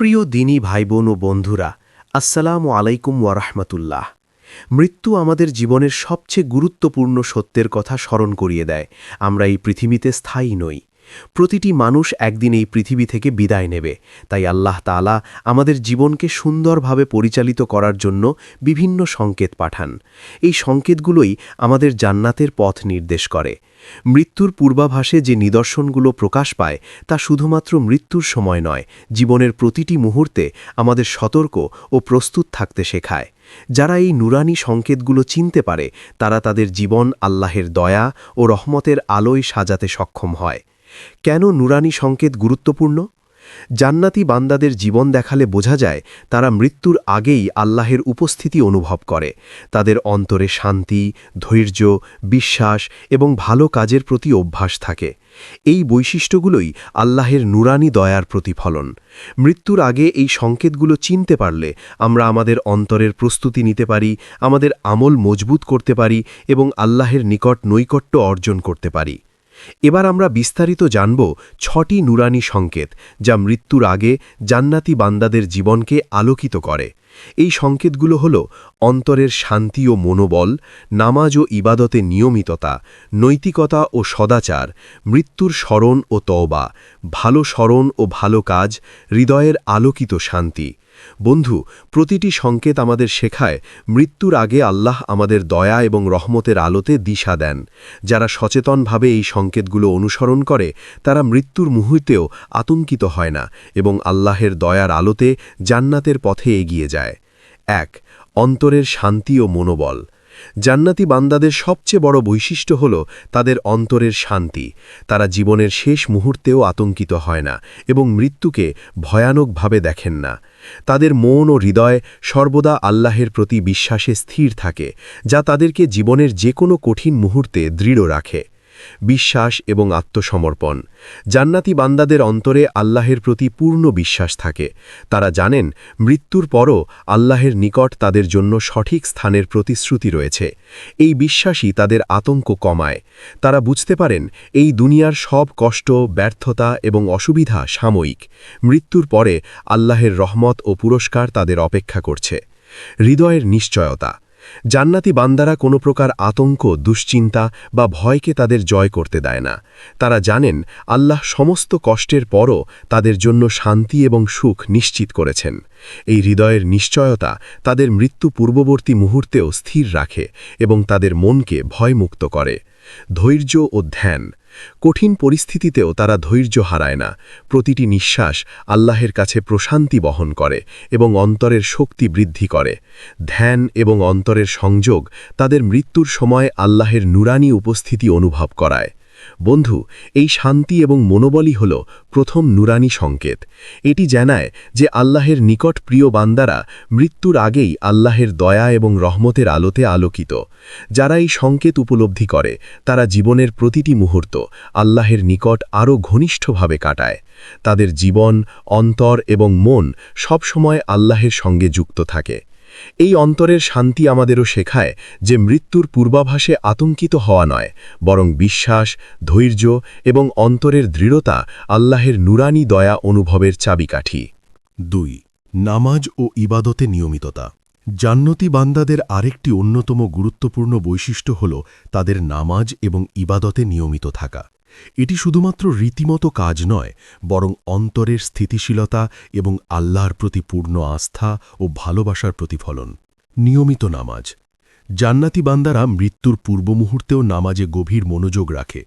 প্রিয় দিনী ভাই বোন ও বন্ধুরা, আসসালামু আলাইকুম ওয়ারহমতুল্লাহ মৃত্যু আমাদের জীবনের সবচেয়ে গুরুত্বপূর্ণ সত্যের কথা স্মরণ করিয়ে দেয়। আমরা এই পৃথিবীতে স্থায়ী নই। প্রতিটি মানুষ একদিন এই পৃথিবী থেকে বিদায় নেবে। তাই আল্লাহ তালা আমাদের জীবনকে সুন্দরভাবে পরিচালিত করার জন্য বিভিন্ন সংকেত পাঠান। এই সংকেতগুলোই আমাদের জান্নাতের পথ নির্দেশ করে। মৃত্যুর পূর্বাভাসে যে নিদর্শনগুলো প্রকাশ পায়, তা শুধুমাত্র মৃত্যুর সময় নয়, জীবনের প্রতিটি মুহূর্তে আমাদের সতর্ক ও প্রস্তুত থাকতে শেখায়। যারা এই নুরানি সংকেতগুলো চিনতে পারে, তারা তাদের জীবন আল্লাহের দয়া ও রহমতের আলোয় সাজাতে সক্ষম হয়। কেন নুরানি সংকেত গুরুত্বপূর্ণ? জান্নাতি বান্দাদের জীবন দেখালে বোঝা যায় তারা মৃত্যুর আগেই আল্লাহের উপস্থিতি অনুভব করে। তাদের অন্তরে শান্তি, ধৈর্য, বিশ্বাস এবং ভালো কাজের প্রতি অভ্যাস থাকে। এই বৈশিষ্ট্যগুলোই আল্লাহের নুরানি দয়ার প্রতিফলন। মৃত্যুর আগে এই সংকেতগুলো চিনতে পারলে আমরা আমাদের অন্তরের প্রস্তুতি নিতে পারি, আমাদের আমল মজবুত করতে পারি এবং আল্লাহের নিকট নৈকট্য অর্জন করতে পারি। এবার আমরা বিস্তারিত জানব ছটি নুরানি সংকেত যা মৃত্যুর আগে জান্নাতি বান্দাদের জীবনকে আলোকিত করে। এই সংকেতগুলো হল অন্তরের শান্তি ও মনোবল, নামাজ ও ইবাদতে নিয়মিততা, নৈতিকতা ও সদাচার, মৃত্যুর স্মরণ ও তওবা, ভালো স্মরণ ও ভালো কাজ, হৃদয়ের আলোকিত শান্তি। বন্ধু, প্রতিটি সংকেত আমাদের শেখায়, মৃত্যুর আগে আল্লাহ আমাদের দয়া এবং রহমতের আলোতে দিশা দেন। যারা সচেতনভাবে এই সংকেতগুলো অনুসরণ করে, তারা মৃত্যুর মুহূর্তেও আতঙ্কিত হয় না এবং আল্লাহের দয়ার আলোতে জান্নাতের পথে এগিয়ে যায়। এক, অন্তরের শান্তি ও মনোবল। জান্নাতি বান্দাদের সবচেয়ে বড় বৈশিষ্ট্য হল তাদের অন্তরের শান্তি। তারা জীবনের শেষ মুহূর্তেও আতঙ্কিত হয় না এবং মৃত্যুকে ভয়ানকভাবে দেখেন না। তাদের মন ও হৃদয় সর্বদা আল্লাহের প্রতি বিশ্বাসে স্থির থাকে, যা তাদেরকে জীবনের যে কোনো কঠিন মুহূর্তে দৃঢ় রাখে। বিশ্বাস এবং আত্মসমর্পণ। জান্নাতি বান্দাদের অন্তরে আল্লাহের প্রতি পূর্ণ বিশ্বাস থাকে। তারা জানেন, মৃত্যুর পরও আল্লাহের নিকট তাদের জন্য সঠিক স্থানের প্রতিশ্রুতি রয়েছে। এই বিশ্বাসই তাদের আতঙ্ক কমায়। তারা বুঝতে পারেন, এই দুনিয়ার সব কষ্ট, ব্যর্থতা এবং অসুবিধা সাময়িক। মৃত্যুর পরে আল্লাহের রহমত ও পুরস্কার তাদের অপেক্ষা করছে। হৃদয়ের নিশ্চয়তা। জান্নাতি বান্দারা কোনো প্রকার আতঙ্ক, দুশ্চিন্তা বা ভয়কে তাদের জয় করতে দেয় না। তারা জানেন, আল্লাহ সমস্ত কষ্টের পরও তাদের জন্য শান্তি এবং সুখ নিশ্চিত করেছেন। এই হৃদয়ের নিশ্চয়তা তাদের মৃত্যু পূর্ববর্তী মুহূর্তেও স্থির রাখে এবং তাদের মনকে ভয়মুক্ত করে। ধৈর্য ও ধ্যান কঠিন পরিস্থিতিতেও তারা ধৈর্য হারায় না। প্রতিটি নিঃশ্বাস আল্লাহের কাছে প্রশান্তি বহন করে এবং অন্তরের শক্তি বৃদ্ধি করে। ধ্যান এবং অন্তরের সংযোগ তাদের মৃত্যুর সময় আল্লাহের নুরানি উপস্থিতি অনুভব করায়। বন্ধু, এই শান্তি এবং মনোবলই হল প্রথম নুরানি সংকেত। এটি জানায় যে আল্লাহের নিকট প্রিয় বান্দারা মৃত্যুর আগেই আল্লাহের দয়া এবং রহমতের আলোতে আলোকিত। যারা এই সংকেত উপলব্ধি করে, তারা জীবনের প্রতিটি মুহূর্ত আল্লাহের নিকট আরও ঘনিষ্ঠভাবে কাটায়। তাদের জীবন, অন্তর এবং মন সবসময় আল্লাহের সঙ্গে যুক্ত থাকে। এই অন্তরের শান্তি আমাদেরও শেখায় যে মৃত্যুর পূর্বাভাসে আতঙ্কিত হওয়া নয়, বরং বিশ্বাস, ধৈর্য এবং অন্তরের দৃঢ়তা আল্লাহের নুরানি দয়া অনুভবের চাবিকাঠি। দুই, নামাজ ও ইবাদতে নিয়মিততা। জান্নতি বান্দাদের আরেকটি অন্যতম গুরুত্বপূর্ণ বৈশিষ্ট্য হল তাদের নামাজ এবং ইবাদতে নিয়মিত থাকা। এটি শুধুমাত্র রীতিমতো কাজ নয়, বরং অন্তরের স্থিতিশীলতা এবং আল্লাহর প্রতি পূর্ণ আস্থা ও ভালোবাসার প্রতিফলন। নিয়মিত নামাজ। জান্নাতি বান্দারা মৃত্যুর পূর্ব মুহূর্তেও নামাজে গভীর মনোযোগ রাখে।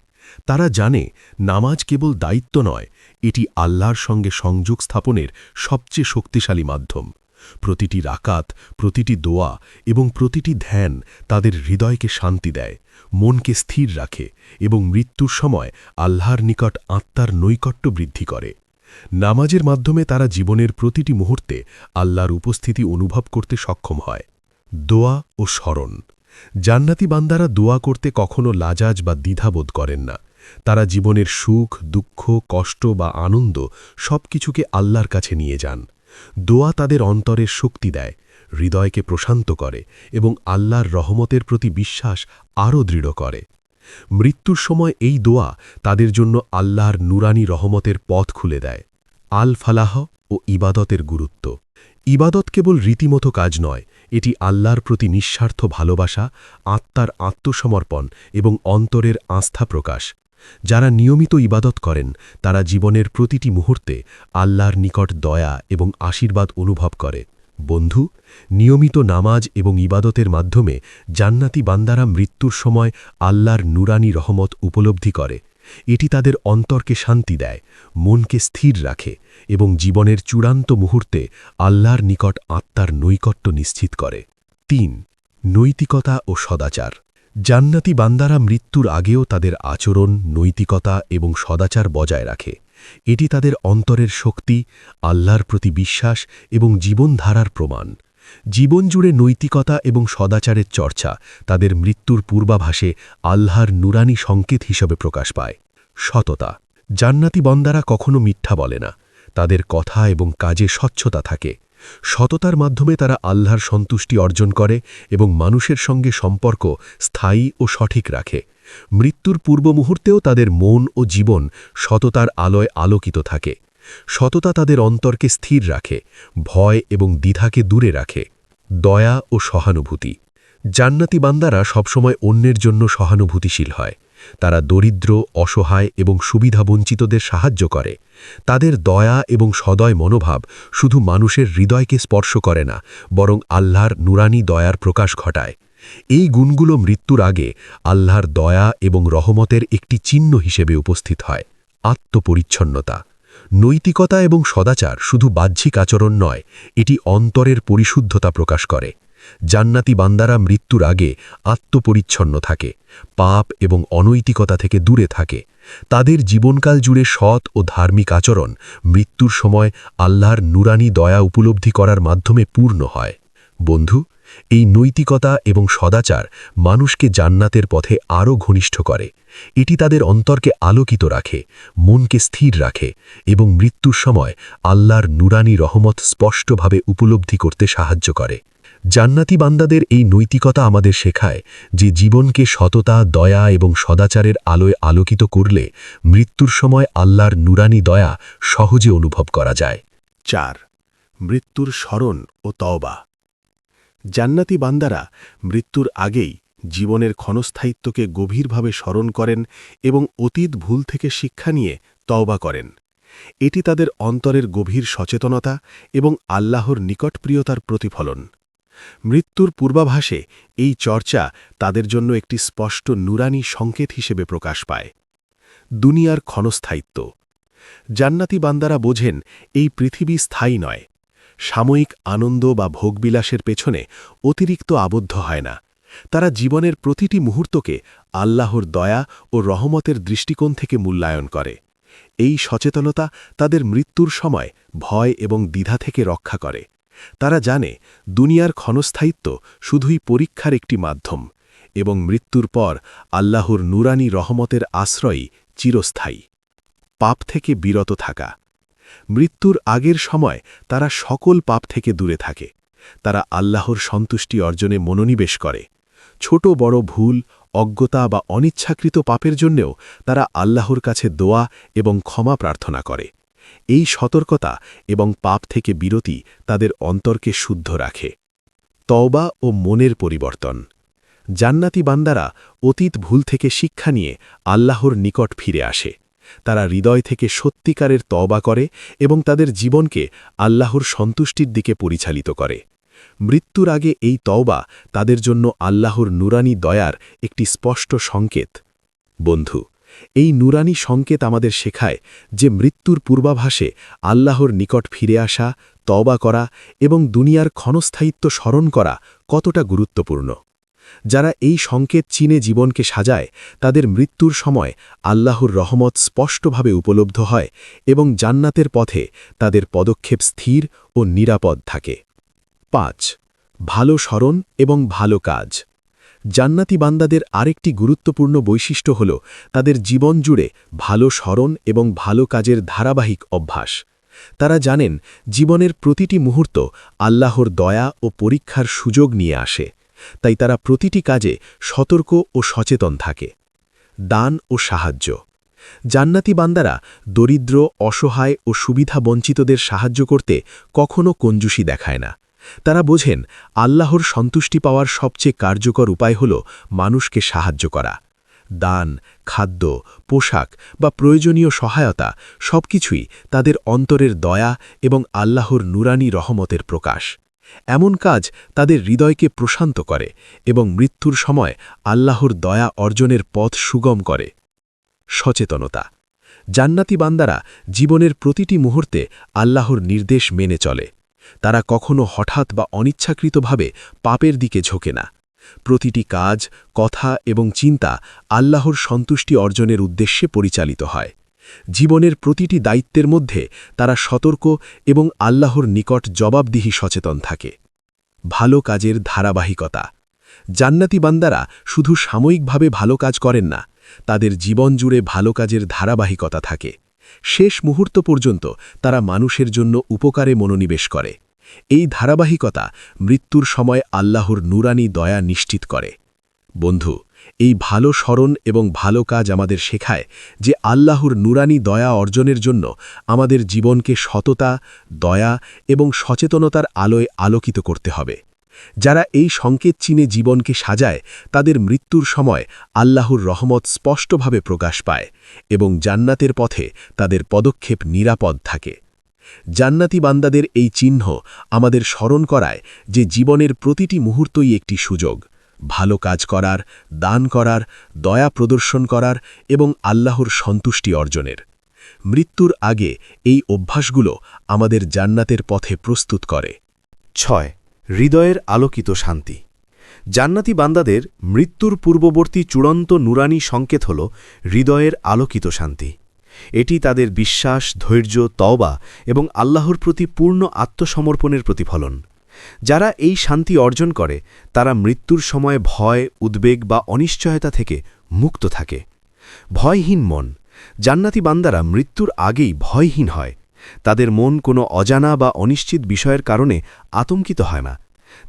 তারা জানে, নামাজ কেবল দায়িত্ব নয়, এটি আল্লাহর সঙ্গে সংযোগ স্থাপনের সবচেয়ে শক্তিশালী মাধ্যম। প্রতিটি রাকাত, প্রতিটি দোয়া এবং প্রতিটি ধ্যান তাদের হৃদয়কে শান্তি দেয়, মনকে স্থির রাখে এবং মৃত্যুর সময় আল্লাহর নিকট আত্মার নৈকট্য বৃদ্ধি করে। নামাজের মাধ্যমে তারা জীবনের প্রতিটি মুহূর্তে আল্লাহর উপস্থিতি অনুভব করতে সক্ষম হয়। দোয়া ও স্মরণ। জান্নাতি বান্দারা দোয়া করতে কখনো লাজাজ বা দ্বিধাবোধ করেন না। তারা জীবনের সুখ, দুঃখ, কষ্ট বা আনন্দ সব কিছুকে আল্লাহর কাছে নিয়ে যান। দোয়া তাদের অন্তরের শক্তি দেয়, হৃদয়কে প্রশান্ত করে এবং আল্লাহর রহমতের প্রতি বিশ্বাস আরও দৃঢ় করে। মৃত্যুর সময় এই দোয়া তাদের জন্য আল্লাহর নুরানি রহমতের পথ খুলে দেয়। আল ফালাহ ও ইবাদতের গুরুত্ব। ইবাদত কেবল রীতিমতো কাজ নয়, এটি আল্লাহর প্রতি নিঃস্বার্থ ভালোবাসা, আত্মার আত্মসমর্পণ এবং অন্তরের আস্থা প্রকাশ। যারা নিয়মিত ইবাদত করেন, তারা জীবনের প্রতিটি মুহূর্তে আল্লাহর নিকট দয়া এবং আশীর্বাদ অনুভব করে। বন্ধু, নিয়মিত নামাজ এবং ইবাদতের মাধ্যমে জান্নাতি বান্দারা মৃত্যুর সময় আল্লাহর নুরানি রহমত উপলব্ধি করে। এটি তাদের অন্তরকে শান্তি দেয়, মনকে স্থির রাখে এবং জীবনের চূড়ান্ত মুহূর্তে আল্লাহর নিকট আত্মার নৈকট্য নিশ্চিত করে। তিন, নৈতিকতা ও সদাচার। জান্নাতি বান্দারা মৃত্যুর আগেও তাদের আচরণ, নৈতিকতা এবং সদাচার বজায় রাখে। এটি তাদের অন্তরের শক্তি, আল্লাহর প্রতি বিশ্বাস এবং জীবনধারার প্রমাণ। জীবন জুড়ে নৈতিকতা এবং সদাচারের চর্চা তাদের মৃত্যুর পূর্বাভাসে আল্লাহর নুরানি সংকেত হিসেবে প্রকাশ পায়। সততা। জান্নাতি বন্দারা কখনো মিথ্যা বলে না। তাদের কথা এবং কাজে স্বচ্ছতা থাকে। সততার মাধ্যমে তারা আল্লাহর সন্তুষ্টি অর্জন করে এবং মানুষের সঙ্গে সম্পর্ক স্থায়ী ও সঠিক রাখে। মৃত্যুর পূর্ব মুহূর্তেও তাদের মন ও জীবন সততার আলোয় আলোকিত থাকে। সততা তাদের অন্তরকে স্থির রাখে, ভয় এবং দ্বিধাকে দূরে রাখে। দয়া ও সহানুভূতি। জান্নাতি বান্দারা সবসময় অন্যের জন্য সহানুভূতিশীল হয়। তারা দরিদ্র, অসহায় এবং সুবিধাবঞ্চিতদের সাহায্য করে। তাদের দয়া এবং সদয় মনোভাব শুধু মানুষের হৃদয়কে স্পর্শ করে না, বরং আল্লাহর নুরানি দয়ার প্রকাশ ঘটায়। এই গুণগুলো মৃত্যুর আগে আল্লাহর দয়া এবং রহমতের একটি চিহ্ন হিসেবে উপস্থিত হয়। আত্মপরিচ্ছন্নতা। নৈতিকতা এবং সদাচার শুধু বাহ্যিক আচরণ নয়, এটি অন্তরের পরিশুদ্ধতা প্রকাশ করে। জান্নাতি বান্দারা মৃত্যুর আগে আত্মপরিচ্ছন্ন থাকে, পাপ এবং অনৈতিকতা থেকে দূরে থাকে। তাদের জীবনকাল জুড়ে সৎ ও ধার্মিক আচরণ মৃত্যুর সময় আল্লাহর নুরানি দয়া উপলব্ধি করার মাধ্যমে পূর্ণ হয়। বন্ধু, এই নৈতিকতা এবং সদাচার মানুষকে জান্নাতের পথে আরও ঘনিষ্ঠ করে। এটি তাদের অন্তরকে আলোকিত রাখে, মনকে স্থির রাখে এবং মৃত্যুর সময় আল্লাহর নুরানি রহমত স্পষ্টভাবে উপলব্ধি করতে সাহায্য করে। জান্নাতি বান্দাদের এই নৈতিকতা আমাদের শেখায় যে জীবনকে সততা, দয়া এবং সদাচারের আলোয় আলোকিত করলে মৃত্যুর সময় আল্লাহর নুরানি দয়া সহজে অনুভব করা যায়। চার, মৃত্যুর স্মরণ ও তওবা। জান্নাতি বান্দারা মৃত্যুর আগেই জীবনের ক্ষণস্থায়িত্বকে গভীরভাবে স্মরণ করেন এবং অতীত ভুল থেকে শিক্ষা নিয়ে তওবা করেন। এটি তাদের অন্তরের গভীর সচেতনতা এবং আল্লাহর নিকটপ্রিয়তার প্রতিফলন। মৃত্যুর পূর্বাভাসে এই চর্চা তাদের জন্য একটি স্পষ্ট নুরানি সংকেত হিসেবে প্রকাশ পায়। দুনিয়ার ক্ষণস্থায়িত্ব। জান্নাতি বান্দারা বোঝেন, এই পৃথিবী স্থায়ী নয়। সাময়িক আনন্দ বা ভোগবিলাসের পেছনে অতিরিক্ত আবদ্ধ হয় না। তারা জীবনের প্রতিটি মুহূর্তকে আল্লাহর দয়া ও রহমতের দৃষ্টিকোণ থেকে মূল্যায়ন করে। এই সচেতনতা তাদের মৃত্যুর সময় ভয় এবং দ্বিধা থেকে রক্ষা করে। তারা জানে দুনিয়ার ক্ষণস্থায়িত্ব শুধুই পরীক্ষার একটি মাধ্যম এবং মৃত্যুর পর আল্লাহর নুরানি রহমতের আশ্রয়ই চিরস্থায়ী। পাপ থেকে বিরত থাকা। মৃত্যুর আগের সময় তারা সকল পাপ থেকে দূরে থাকে। তারা আল্লাহর সন্তুষ্টি অর্জনে মনোনিবেশ করে। ছোট বড় ভুল, অজ্ঞতা বা অনিচ্ছাকৃত পাপের জন্যেও তারা আল্লাহর কাছে দোয়া এবং ক্ষমা প্রার্থনা করে। এই সতর্কতা এবং পাপ থেকে বিরতি তাদের অন্তরকে শুদ্ধ রাখে। তওবা ও মনের পরিবর্তন। জান্নাতি বান্দারা অতীত ভুল থেকে শিক্ষা নিয়ে আল্লাহর নিকট ফিরে আসে। তারা হৃদয় থেকে সত্যিকারের তওবা করে এবং তাদের জীবনকে আল্লাহর সন্তুষ্টির দিকে পরিচালিত করে। মৃত্যুর আগে এই তওবা তাদের জন্য আল্লাহর নুরানি দয়ার একটি স্পষ্ট সংকেত। বন্ধু এই নুরানি সংকেত আমাদের শেখায় যে মৃত্যুর পূর্বাভাসে আল্লাহর নিকট ফিরে আসা তবা করা এবং দুনিয়ার ক্ষণস্থায়িত্ব স্মরণ করা কতটা গুরুত্বপূর্ণ। যারা এই সংকেত চিনে জীবনকে সাজায়, তাদের মৃত্যুর সময় আল্লাহর রহমত স্পষ্টভাবে উপলব্ধ হয় এবং জান্নাতের পথে তাদের পদক্ষেপ স্থির ও নিরাপদ থাকে। পাঁচ, ভালো স্মরণ এবং ভালো কাজ। জান্নাতি বান্দাদের আরেকটি গুরুত্বপূর্ণ বৈশিষ্ট্য হল তাদের জীবন জুড়ে ভালো স্মরণ এবং ভালো কাজের ধারাবাহিক অভ্যাস। তারা জানেন, জীবনের প্রতিটি মুহূর্ত আল্লাহর দয়া ও পরীক্ষার সুযোগ নিয়ে আসে। তাই তারা প্রতিটি কাজে সতর্ক ও সচেতন থাকে। দান ও সাহায্য। জান্নাতি বান্দারা দরিদ্র, অসহায় ও সুবিধা বঞ্চিতদের সাহায্য করতে কখনও কঞ্জুসি দেখায় না। তারা বোঝেন, আল্লাহর সন্তুষ্টি পাওয়ার সবচেয়ে কার্যকর উপায় হল মানুষকে সাহায্য করা। দান, খাদ্য, পোশাক বা প্রয়োজনীয় সহায়তা সবকিছুই তাদের অন্তরের দয়া এবং আল্লাহর নুরানি রহমতের প্রকাশ। এমন কাজ তাদের হৃদয়কে প্রশান্ত করে এবং মৃত্যুর সময় আল্লাহর দয়া অর্জনের পথ সুগম করে। সচেতনতা। জান্নাতি বান্দারা জীবনের প্রতিটি মুহূর্তে আল্লাহর নির্দেশ মেনে চলে। তারা কখনো হঠাৎ বা অনিচ্ছাকৃতভাবে পাপের দিকে ঝোঁকে না। প্রতিটি কাজ, কথা এবং চিন্তা আল্লাহর সন্তুষ্টি অর্জনের উদ্দেশ্যে পরিচালিত হয়। জীবনের প্রতিটি দায়িত্বের মধ্যে তারা সতর্ক এবং আল্লাহর নিকট জবাবদিহি সচেতন থাকে। ভালো কাজের ধারাবাহিকতা। জান্নাতি বান্দারা শুধু সাময়িকভাবে ভালো কাজ করেন না, তাদের জীবন জুড়ে ভালো কাজের ধারাবাহিকতা থাকে। শেষ মুহূর্ত পর্যন্ত তারা মানুষের জন্য উপকারে মনোনিবেশ করে। এই ধারাবাহিকতা মৃত্যুর সময় আল্লাহর নুরানি দয়া নিশ্চিত করে। বন্ধু, এই ভালো স্মরণ এবং ভালো কাজ আমাদের শেখায় যে আল্লাহর নুরানি দয়া অর্জনের জন্য আমাদের জীবনকে সততা, দয়া এবং সচেতনতার আলোয় আলোকিত করতে হবে। যারা এই সংকেত চিনে জীবনকে সাজায়, তাদের মৃত্যুর সময় আল্লাহর রহমত স্পষ্টভাবে প্রকাশ পায় এবং জান্নাতের পথে তাদের পদক্ষেপ নিরাপদ থাকে। জান্নাতি বান্দাদের এই চিহ্ন আমাদের স্মরণ করায় যে জীবনের প্রতিটি মুহূর্তই একটি সুযোগ। ভালো কাজ করার, দান করার, দয়া প্রদর্শন করার এবং আল্লাহর সন্তুষ্টি অর্জনের। মৃত্যুর আগে এই অভ্যাসগুলো আমাদের জান্নাতের পথে প্রস্তুত করে। ছয় হৃদয়ের আলোকিত শান্তি। জান্নাতি বান্দাদের মৃত্যুর পূর্ববর্তী চূড়ান্ত নুরানি সংকেত হল হৃদয়ের আলোকিত শান্তি। এটি তাদের বিশ্বাস, ধৈর্য, তওবা এবং আল্লাহর প্রতি পূর্ণ আত্মসমর্পণের প্রতিফলন। যারা এই শান্তি অর্জন করে, তারা মৃত্যুর সময় ভয়, উদ্বেগ বা অনিশ্চয়তা থেকে মুক্ত থাকে। ভয়হীন মন। জান্নাতি বান্দারা মৃত্যুর আগেই ভয়হীন হয়। তাদের মন কোনো অজানা বা অনিশ্চিত বিষয়ের কারণে আতঙ্কিত হয় না।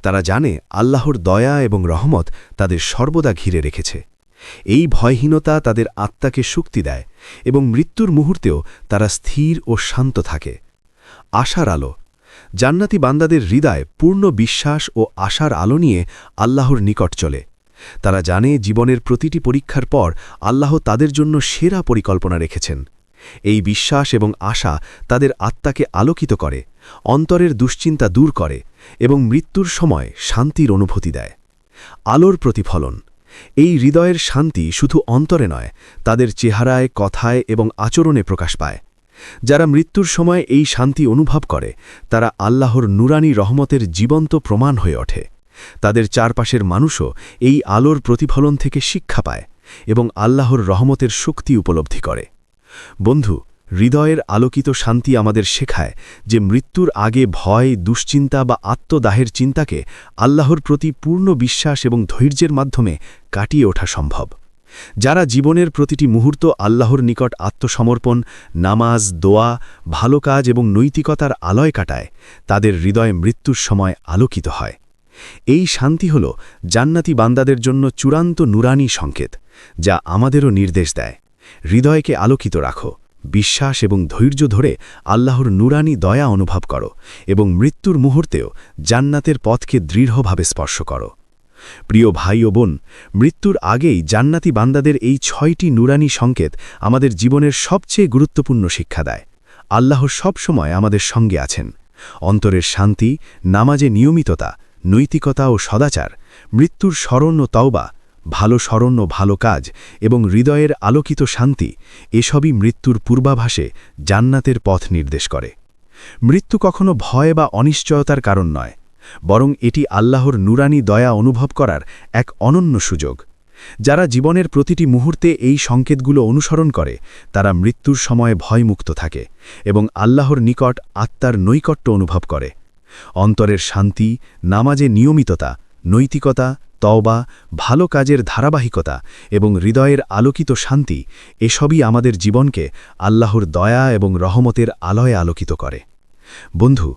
তারা জানে আল্লাহর দয়া এবং রহমত তাদের সর্বদা ঘিরে রেখেছে। এই ভয়হীনতা তাদের আত্মাকে শক্তি দেয় এবং মৃত্যুর মুহূর্তেও তারা স্থির ও শান্ত থাকে। আশার আলো। জান্নাতি বান্দাদের হৃদয় পূর্ণ বিশ্বাস ও আশার আলো নিয়ে আল্লাহর নিকট চলে। তারা জানে জীবনের প্রতিটি পরীক্ষার পর আল্লাহ তাদের জন্য সেরা পরিকল্পনা রেখেছেন। এই বিশ্বাস এবং আশা তাদের আত্মাকে আলোকিত করে, অন্তরের দুশ্চিন্তা দূর করে এবং মৃত্যুর সময় শান্তির অনুভূতি দেয়। আলোর প্রতিফলন, এই হৃদয়ের শান্তি শুধু অন্তরে নয়, তাদের চেহারায়, কথায় এবং আচরণে প্রকাশ পায়। যারা মৃত্যুর সময় এই শান্তি অনুভব করে, তারা আল্লাহর নুরানি রহমতের জীবন্ত প্রমাণ হয়ে ওঠে। তাদের চারপাশের মানুষও এই আলোর প্রতিফলন থেকে শিক্ষা পায় এবং আল্লাহর রহমতের শক্তি উপলব্ধি করে। বন্ধু, হৃদয়ের আলোকিত শান্তি আমাদের শেখায় যে মৃত্যুর আগে ভয়, দুশ্চিন্তা বা আত্মদাহের চিন্তাকে আল্লাহর প্রতি পূর্ণ বিশ্বাস এবং ধৈর্যের মাধ্যমে কাটিয়ে ওঠা সম্ভব। যারা জীবনের প্রতিটি মুহূর্ত আল্লাহর নিকট আত্মসমর্পণ, নামাজ, দোয়া, ভালো কাজ এবং নৈতিকতার আলয় কাটায়, তাদের হৃদয় মৃত্যুর সময় আলোকিত হয়। এই শান্তি হল জান্নাতি বান্দাদের জন্য চূড়ান্ত নুরানি সংকেত, যা আমাদেরও নির্দেশ দেয়। হৃদয়কে আলোকিত রাখো, বিশ্বাস এবং ধৈর্য ধরে আল্লাহর নুরানি দয়া অনুভব করো এবং মৃত্যুর মুহূর্তেও জান্নাতের পথকে দৃঢ়ভাবে স্পর্শ করো। প্রিয় ভাই ও বোন, মৃত্যুর আগেই জান্নাতি বান্দাদের এই ছয়টি নুরানি সংকেত আমাদের জীবনের সবচেয়ে গুরুত্বপূর্ণ শিক্ষা দেয়। আল্লাহ সবসময় আমাদের সঙ্গে আছেন। অন্তরের শান্তি, নামাজে নিয়মিততা, নৈতিকতা ও সদাচার, মৃত্যুর স্মরণ ও তওবা ভালো স্মরণ ও ভালো কাজ এবং হৃদয়ের আলোকিত শান্তি এসবই মৃত্যুর পূর্বাভাসে জান্নাতের পথ নির্দেশ করে। মৃত্যু কখনো ভয় বা অনিশ্চয়তার কারণ নয়, বরং এটি আল্লাহর নুরানি দয়া অনুভব করার এক অনন্য সুযোগ। যারা জীবনের প্রতিটি মুহূর্তে এই সংকেতগুলো অনুসরণ করে, তারা মৃত্যুর সময় ভয়মুক্ত থাকে এবং আল্লাহর নিকট আত্মার নৈকট্য অনুভব করে। অন্তরের শান্তি, নামাজে নিয়মিততা, নৈতিকতা তওবা, ভালো কাজের ধারাবাহিকতা এবং হৃদয়ের আলোকিত শান্তি এসবই আমাদের জীবনকে আল্লাহর দয়া এবং রহমতের আলয়ে আলোকিত করে। বন্ধু,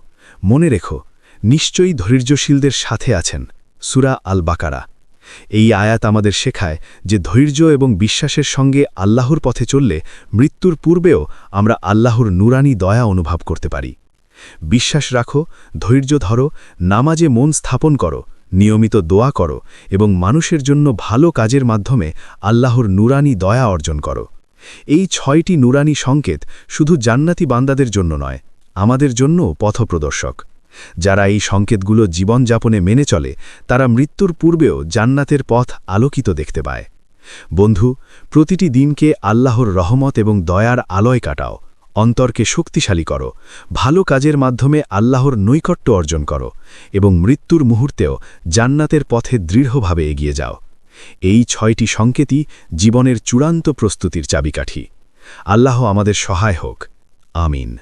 মনে রেখো, নিশ্চয়ই ধৈর্যশীলদের সাথে আছেন সুরা আল বাকারা এই আয়াত আমাদের শেখায় যে ধৈর্য এবং বিশ্বাসের সঙ্গে আল্লাহর পথে চললে মৃত্যুর পূর্বেও আমরা আল্লাহর নুরানি দয়া অনুভব করতে পারি। বিশ্বাস রাখো, ধৈর্য ধরো, নামাজে মন স্থাপন করো নিয়মিত দোয়া করো এবং মানুষের জন্য ভালো কাজের মাধ্যমে আল্লাহর নুরানি দয়া অর্জন করো। এই ছয়টি নুরানি সংকেত শুধু জান্নাতি বান্দাদের জন্য নয়, আমাদের জন্য পথপ্রদর্শক। যারা এই সংকেতগুলো জীবনযাপনে মেনে চলে, তারা মৃত্যুর পূর্বেও জান্নাতের পথ আলোকিত দেখতে পায়। বন্ধু, প্রতিটি দিনকে আল্লাহর রহমত এবং দয়ার আলোয় কাটাও। অন্তরকে শক্তিশালী করো, ভালো কাজের মাধ্যমে আল্লাহর নৈকট্য অর্জন করো এবং মৃত্যুর মুহূর্তেও জান্নাতের পথে দৃঢ়ভাবে এগিয়ে যাও। এই ছয়টি সংকেতই জীবনের চূড়ান্ত প্রস্তুতির চাবিকাঠি। আল্লাহ আমাদের সহায় হোক। আমিন।